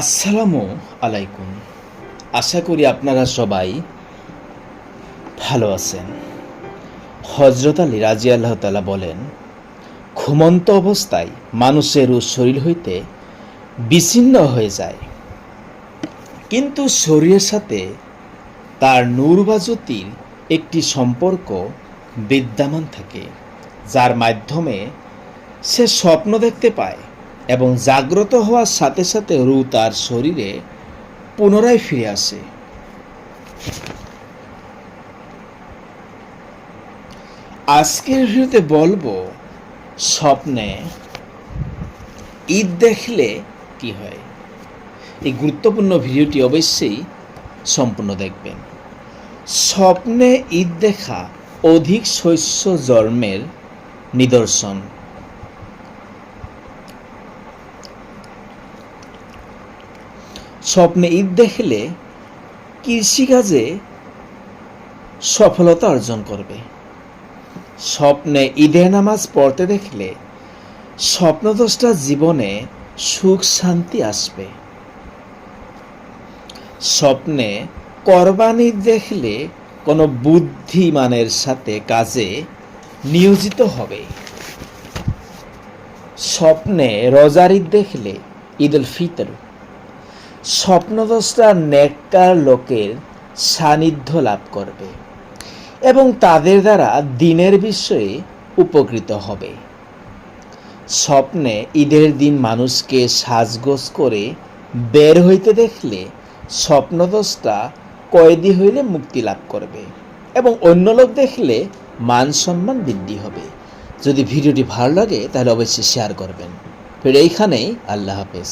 আসসালামু আলাইকুম। আশা করি আপনারা সবাই ভালো আছেন। হজরত আলী রাজি আল্লাহ তালা বলেন, ঘুমন্ত অবস্থায় মানুষের ও শরীর হইতে বিচ্ছিন্ন হয়ে যায়। কিন্তু শরীরের সাথে তার নূর বা জ্যোতির একটি সম্পর্ক বিদ্যমান থাকে, যার মাধ্যমে সে স্বপ্ন দেখতে পায়। এবং জাগ্রত হওয়ার সাথে সাথে রু তার শরীরে পুনরায় ফিরে আসে। আজকের ভিডিওতে বলব, স্বপ্নে ঈদ দেখলে কি হয়? এই গুরুত্বপূর্ণ ভিডিওটি অবশ্যই সম্পূর্ণ দেখবেন। স্বপ্নে ঈদ দেখা অধিক শস্য জন্মের নিদর্শন। স্বপ্নে ঈদ দেখলে কৃষিকাজে সফলতা অর্জন করবে। স্বপ্নে ঈদের নামাজ পড়তে দেখলে স্বপ্নদোষটা জীবনে সুখ, শান্তি আসবে। স্বপ্নে কোরবানি দেখলে কোনো বুদ্ধিমানের সাথে কাজে নিয়োজিত হবে। স্বপ্নে রোজার ঈদ দেখলে ঈদ উল ফিতর স্বপ্নদ্রষ্টা নেককার লোকের সান্নিধ্য লাভ করবে এবং তাদের দ্বারা দিনের বিষয়ে উপকৃত হবে। স্বপ্নে ঈদের দিন মানুষকে সাজগোজ করে বের হইতে দেখলে স্বপ্নদ্রষ্টা কয়েদি হইলে মুক্তি লাভ করবে এবং অন্য লোক দেখলে মান সম্মান বৃদ্ধি হবে। যদি ভিডিওটি ভালো লাগে তাহলে অবশ্যই শেয়ার করবেন। ফির এইখানেই আল্লাহ হাফেজ।